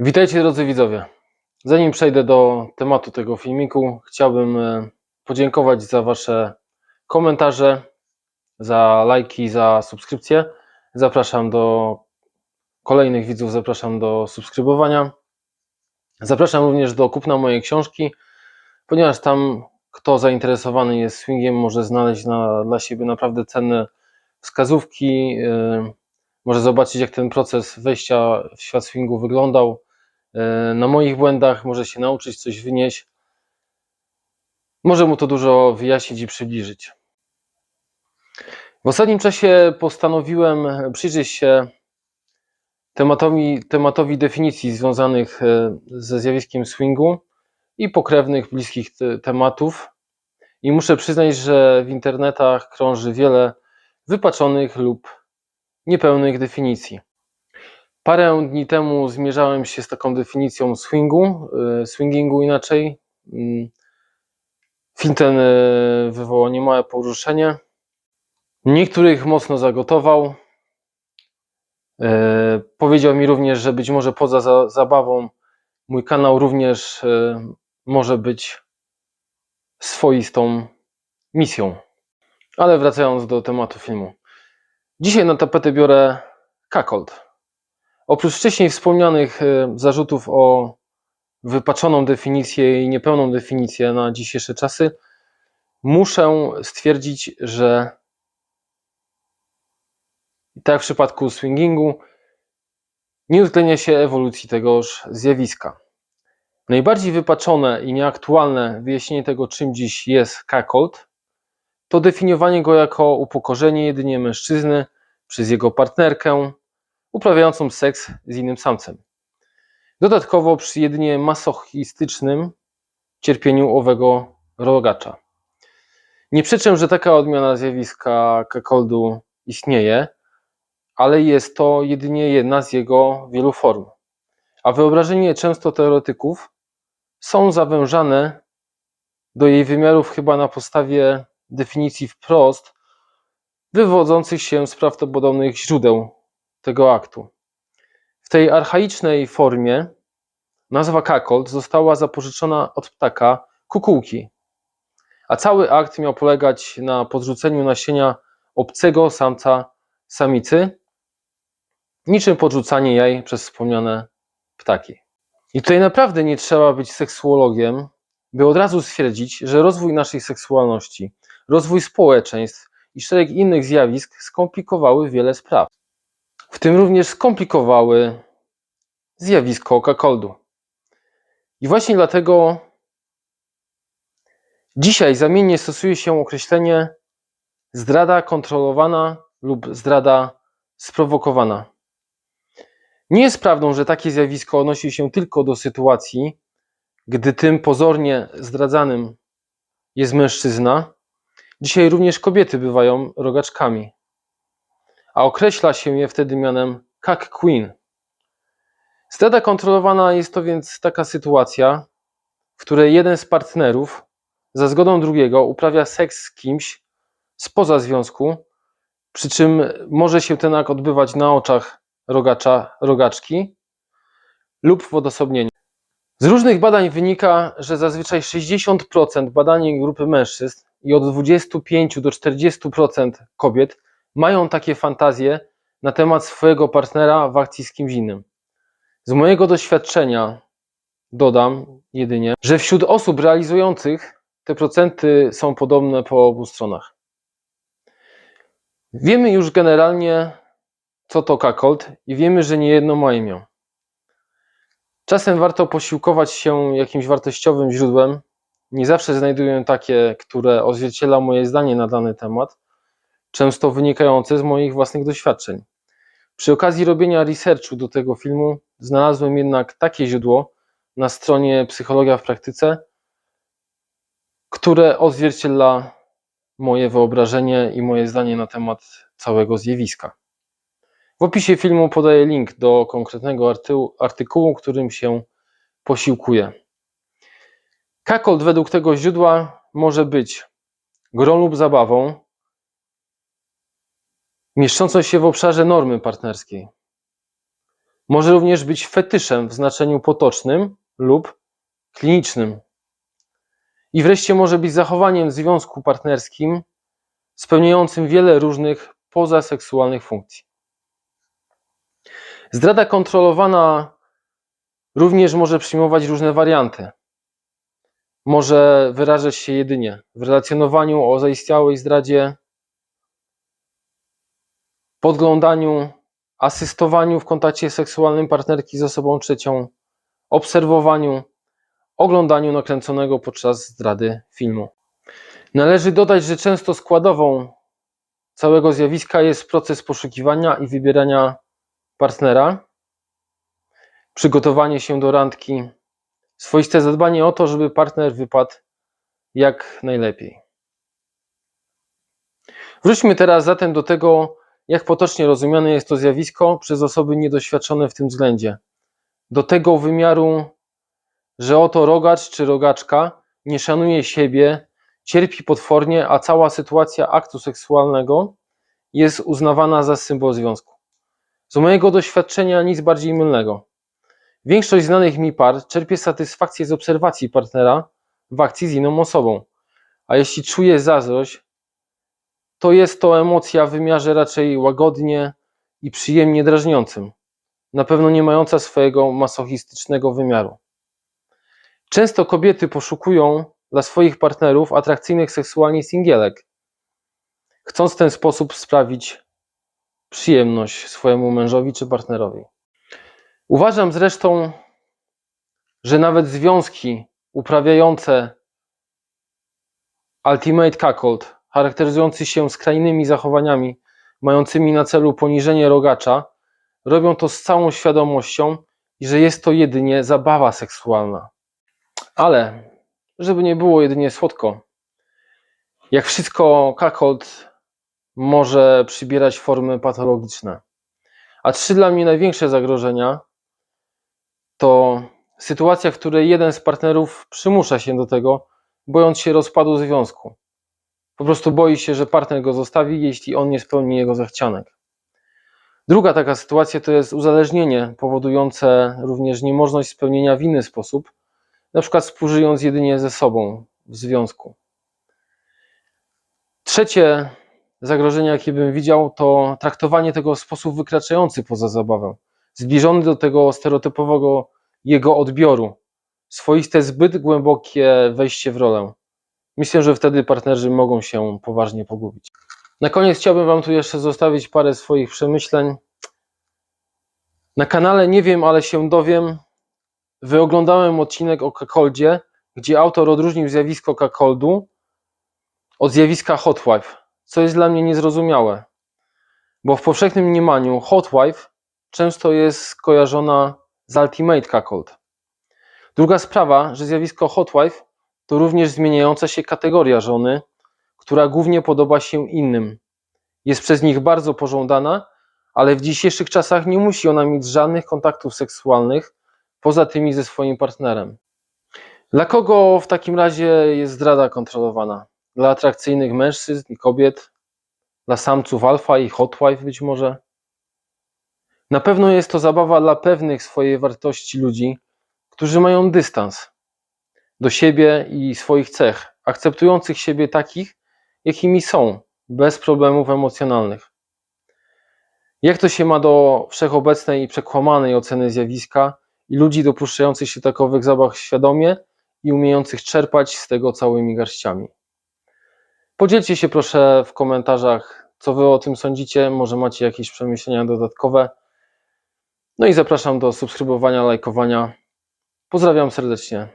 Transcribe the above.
Witajcie drodzy widzowie. Zanim przejdę do tematu tego filmiku, chciałbym e, podziękować za Wasze komentarze, za lajki, za subskrypcje. Zapraszam do kolejnych widzów, zapraszam do subskrybowania. Zapraszam również do kupna mojej książki, ponieważ tam kto zainteresowany jest swingiem może znaleźć na, dla siebie naprawdę cenne wskazówki, e, może zobaczyć jak ten proces wejścia w świat swingu wyglądał, na moich błędach może się nauczyć, coś wynieść. Może mu to dużo wyjaśnić i przybliżyć. W ostatnim czasie postanowiłem przyjrzeć się tematowi, tematowi definicji związanych e, ze zjawiskiem swingu i pokrewnych, bliskich te- tematów. I muszę przyznać, że w internetach krąży wiele wypaczonych lub niepełnych definicji. Parę dni temu zmierzałem się z taką definicją swingu, y, swingingu inaczej. Mm. Film ten y, wywołał niemałe poruszenie. Niektórych mocno zagotował. Y, Powiedział mi również, że być może poza za- zabawą mój kanał również może być swoistą misją. Ale wracając do tematu filmu. Dzisiaj na tapetę biorę Kakold. Oprócz wcześniej wspomnianych e, zarzutów o wypaczoną definicję i niepełną definicję na dzisiejsze czasy, muszę stwierdzić, że tak jak w przypadku swingingu, nie uwzględnia się ewolucji tegoż zjawiska. Najbardziej wypaczone i nieaktualne wyjaśnienie tego, czym dziś jest cuckold, to definiowanie go jako upokorzenie jedynie mężczyzny przez jego partnerkę uprawiającą seks z innym samcem. Dodatkowo przy jedynie masochistycznym cierpieniu owego rogacza. Nie przeczę, że taka odmiana zjawiska cuckoldu istnieje, ale jest to jedynie jedna z jego wielu form. A wyobrażenie często teoretyków są zawężane do jej wymiarów chyba na podstawie definicji wprost wywodzących się z prawdopodobnych źródeł tego aktu. W tej archaicznej formie nazwa kakold została zapożyczona od ptaka kukułki, a cały akt miał polegać na podrzuceniu nasienia obcego samca samicy, niczym podrzucanie jaj przez wspomniane ptaki. I tutaj naprawdę nie trzeba być seksuologiem, by od razu stwierdzić, że rozwój naszej seksualności, rozwój społeczeństw i szereg innych zjawisk skomplikowały wiele spraw. W tym również skomplikowały zjawisko kakoldu. I właśnie dlatego dzisiaj zamiennie stosuje się określenie zdrada kontrolowana lub zdrada sprowokowana. Nie jest prawdą, że takie zjawisko odnosi się tylko do sytuacji, gdy tym pozornie zdradzanym jest mężczyzna. Dzisiaj również kobiety bywają rogaczkami, a określa się je wtedy mianem kak queen. Zdrada kontrolowana jest to więc taka sytuacja, w której jeden z partnerów za zgodą drugiego uprawia seks z kimś spoza związku, przy czym może się ten akt odbywać na oczach rogacza, rogaczki lub w odosobnieniu. Z różnych badań wynika, że zazwyczaj 60% badanej grupy mężczyzn i od 25 do 40% kobiet mają takie fantazje na temat swojego partnera w akcji z kimś innym. Z mojego doświadczenia dodam jedynie, że wśród osób realizujących te procenty są podobne po obu stronach. Wiemy już generalnie, co to kakold i wiemy, że nie jedno ma imię. Czasem warto posiłkować się jakimś wartościowym źródłem. Nie zawsze znajduję takie, które odzwierciedla moje zdanie na dany temat, często wynikające z moich własnych doświadczeń. Przy okazji robienia researchu do tego filmu znalazłem jednak takie źródło na stronie Psychologia w praktyce, które odzwierciedla moje wyobrażenie i moje zdanie na temat całego zjawiska. W opisie filmu podaję link do konkretnego artykułu, którym się posiłkuję. Kakold według tego źródła może być grą lub zabawą mieszczącą się w obszarze normy partnerskiej. Może również być fetyszem w znaczeniu potocznym lub klinicznym. I wreszcie może być zachowaniem w związku partnerskim spełniającym wiele różnych pozaseksualnych funkcji. Zdrada kontrolowana również może przyjmować różne warianty. Może wyrażać się jedynie w relacjonowaniu o zaistniałej zdradzie, podglądaniu, asystowaniu w kontakcie seksualnym partnerki z osobą trzecią, obserwowaniu, oglądaniu nakręconego podczas zdrady filmu. Należy dodać, że często składową całego zjawiska jest proces poszukiwania i wybierania partnera, przygotowanie się do randki, swoiste zadbanie o to, żeby partner wypadł jak najlepiej. Wróćmy teraz zatem do tego, jak potocznie rozumiane jest to zjawisko przez osoby niedoświadczone w tym względzie. Do tego wymiaru, że oto rogacz czy rogaczka nie szanuje siebie, cierpi potwornie, a cała sytuacja aktu seksualnego jest uznawana za symbol związku. Z mojego doświadczenia nic bardziej mylnego. Większość znanych mi par czerpie satysfakcję z obserwacji partnera w akcji z inną osobą, a jeśli czuje zazdrość, to jest to emocja w wymiarze raczej łagodnie i przyjemnie drażniącym, na pewno nie mająca swojego masochistycznego wymiaru. Często kobiety poszukują dla swoich partnerów atrakcyjnych seksualnie singielek, chcąc w ten sposób sprawić przyjemność swojemu mężowi czy partnerowi. Uważam zresztą, że nawet związki uprawiające ultimate cuckold, charakteryzujący się skrajnymi zachowaniami, mającymi na celu poniżenie rogacza, robią to z całą świadomością że jest to jedynie zabawa seksualna. Ale, żeby nie było jedynie słodko, jak wszystko cuckold może przybierać formy patologiczne. A trzy dla mnie największe zagrożenia to sytuacja, w której jeden z partnerów przymusza się do tego, bojąc się rozpadu związku. Po prostu boi się, że partner go zostawi, jeśli on nie spełni jego zachcianek. Druga taka sytuacja to jest uzależnienie, powodujące również niemożność spełnienia w inny sposób, na przykład współżyjąc jedynie ze sobą w związku. Trzecie zagrożenie, jakie bym widział, to traktowanie tego w sposób wykraczający poza zabawę, zbliżony do tego stereotypowego jego odbioru, swoiste zbyt głębokie wejście w rolę. Myślę, że wtedy partnerzy mogą się poważnie pogubić. Na koniec chciałbym Wam tu jeszcze zostawić parę swoich przemyśleń. Na kanale Nie wiem, ale się dowiem. Wyoglądałem odcinek o Kakoldzie, gdzie autor odróżnił zjawisko Kakoldu od zjawiska Hotwife co jest dla mnie niezrozumiałe, bo w powszechnym mniemaniu hot wife często jest skojarzona z ultimate cuckold. Druga sprawa, że zjawisko hot wife to również zmieniająca się kategoria żony, która głównie podoba się innym. Jest przez nich bardzo pożądana, ale w dzisiejszych czasach nie musi ona mieć żadnych kontaktów seksualnych poza tymi ze swoim partnerem. Dla kogo w takim razie jest zdrada kontrolowana? dla atrakcyjnych mężczyzn i kobiet, dla samców alfa i hotwife być może. Na pewno jest to zabawa dla pewnych swojej wartości ludzi, którzy mają dystans do siebie i swoich cech, akceptujących siebie takich, jakimi są, bez problemów emocjonalnych. Jak to się ma do wszechobecnej i przekłamanej oceny zjawiska i ludzi dopuszczających się takowych zabaw świadomie i umiejących czerpać z tego całymi garściami? Podzielcie się proszę w komentarzach, co Wy o tym sądzicie. Może macie jakieś przemyślenia dodatkowe. No i zapraszam do subskrybowania, lajkowania. Pozdrawiam serdecznie.